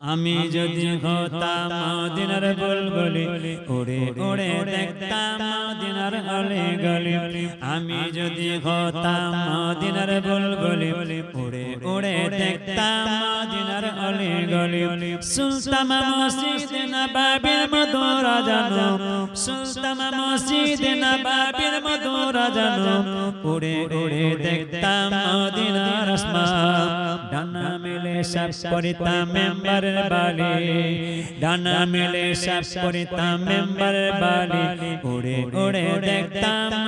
আমি যদি হতাম মদিনার বুলবুলি উড়ে উড়ে দেখতাম মদিনার অলে গলি আমি যদি হতাম মদিনার বুলবুলি উড়ে উড়ে দেখতাম মদিনার অলে গলি সুলতান মসজিদ নবাবির মধুরা জানো সুলতান মসজিদ নবাবির মধুরা জানো উড়ে উড়ে দেখতাম মদিনার আসমান। সব করিতাম মেম্বারের বালি ডানা মেলে সব করিতাম মেম্বারের বালি উড়ে উড়ে দেখতাম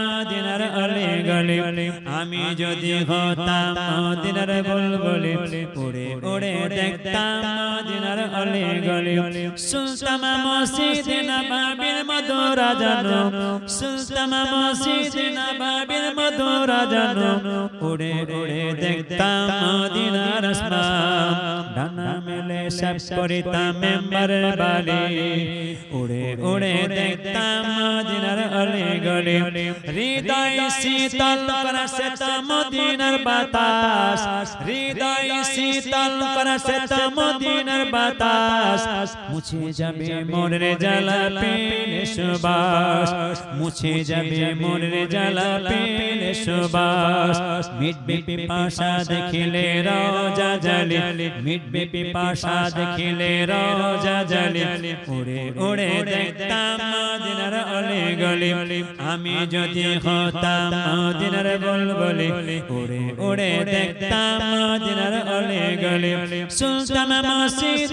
গলি আমি যদি হতাম মদিনার বুলবুলি উড়ে উড়ে দেখতাম মদিনার অলে গলি। সুলতান মসজিদ নবাবির মধুরা জানো সুলতান মসজিদ নবাবির মধুরা জানো উড়ে উড়ে দেখতাম মদিনার আসমান ডানা মেলে সব করিতাম মেম্বার বালি। উড়ে উড়ে দেখতাম মদিনার অলে গলি। হৃদয় শীতল করছে তো মদিনার বাতাস হৃদয় শীতল করছে তো মদিনার বাতাস মুছে যাবে মোরের জ্বালা পেলে সুবাস মুছে যাবে মোরের জ্বালা পেলে সুবাস মিটবে পিপাসা দেখিলে রোজা জালি মিটবে পিপাসা দেখিলে রোজা জালি উড়ে উড়ে দেখতাম মদিনার অলে গলি আমি যদি হতাম মদিনার বলবলি উড়ে উড়ে দেখতাম মদিনার অলে গলে সুলতান মসজিদ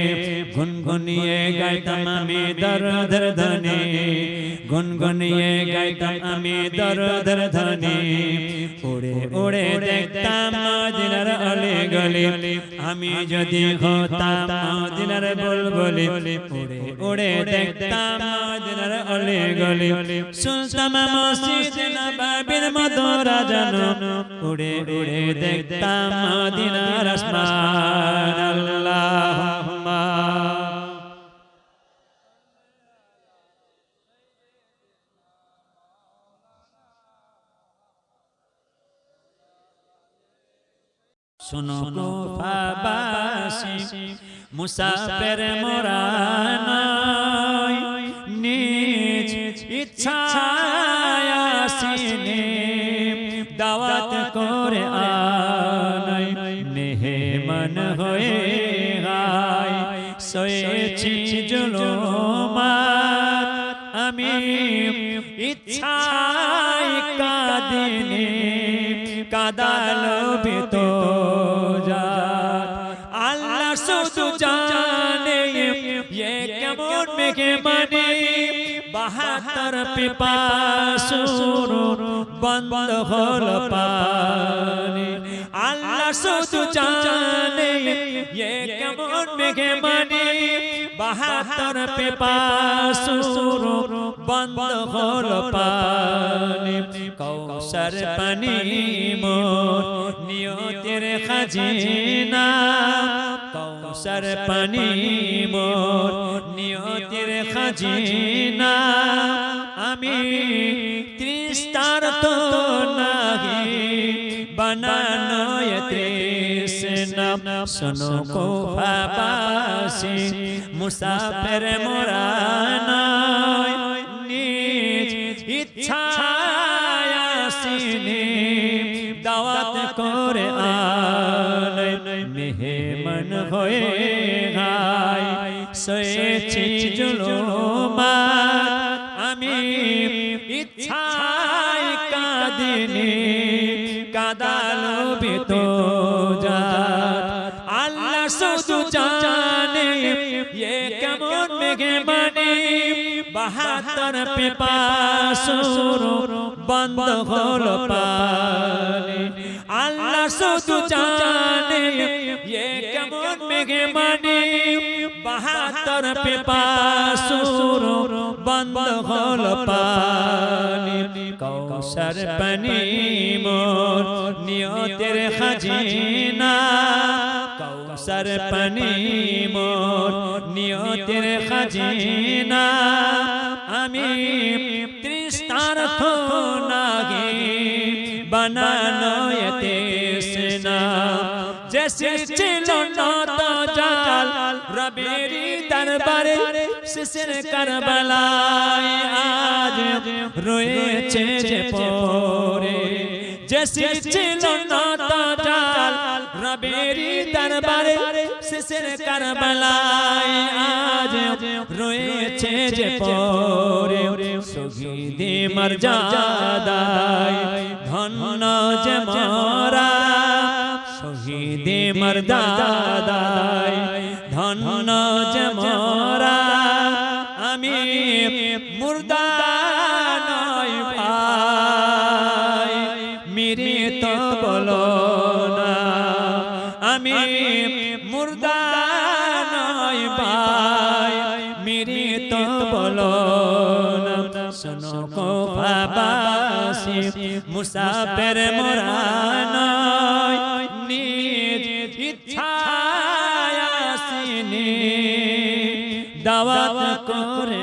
গুনগুনিয়ে গাইতাম আমি দরদের ধ্বনি গুনগুনিয়ে গাইতাম আমি দরদের ধ্বনি উড়ে উড়ে দেখতাম মদিনার অলে গলি। আমি যদি হতাম মদিনার বুলবুলি। উড়ে উড়ে দেখতাম মদিনার অলে গলি। সুলতান মসজিদ নবাবির মধুরা জানো উড়ে উড়ে দেখতাম মদিনার আসমান। শোনো কুফাবাসী মুসাফের মোরানায় নিজ ইচ্ছায় আসিনি দাওয়াত করে আনাই মেহমান হয়ে গায় সয়েছি জুলুমাত আমি ইচ্ছায় কাদিনি কাদালো বিতো আল্লাহ শুধু জানে ये কেমন মেঘে মানে বাহাত্তর পিপাসুর বন্ধ হল পানি। আল্লাহ শুধু জানে ये কেমন মেঘে মানে বাহাত্তর পিপাসুর বন্ধ হল পানি। কৌশর পানি মোর, নিয়তের খাজিনা। কৌশর পানি মোর, নিয়তের খাজিনা। আমি ত্রিস্তার তো নাহি, বানানো তৃষ্ণা। শোনো কোফাবাসী মুসাফের মোরানায় নিজ ইচ্ছায় করে আনাই মেহমান হয়ে গায় সয়েছি জুলুমাত। আমি ইচ্ছায় কাদিনি। কাদালো বিতো আল্লাহ শুধু জানে ये কেমন মেঘে মানে বাহাত্তর পিপাসুর বন্ধ হল পানি। আল্লাহ শুধু জানে এ কেমন মেহমানি বাহাত্তর পে পাসুর বন্ধ হল পানি। কৌশর পানি মোর নিয়তের খাজিনা। কৌশর পানি মোর নিয়তের খাজিনা। আমি তৃষ্ণার্থ নাগে বানানো এতে সেনা। জেসে ছিল নতা জাল রবেরি দরবারে শিশির কারবালায় আজ রয়েছে যে পরে। জেসে ছিল নত জাল রবেরি দরবারে শিশির কারবালায় আজ রয়েছে যে পরে শহীদে মর্যাদায় ধন্য যে মরা শহীদে মর্যাদায় বলো না আমি মুর্দা নয় ভাই মেরে তো বলো না। শোনো কো বাবাসি মুসাফের মোরা নয় নিজ ইচ্ছায় আসিনি। দাওয়াত করে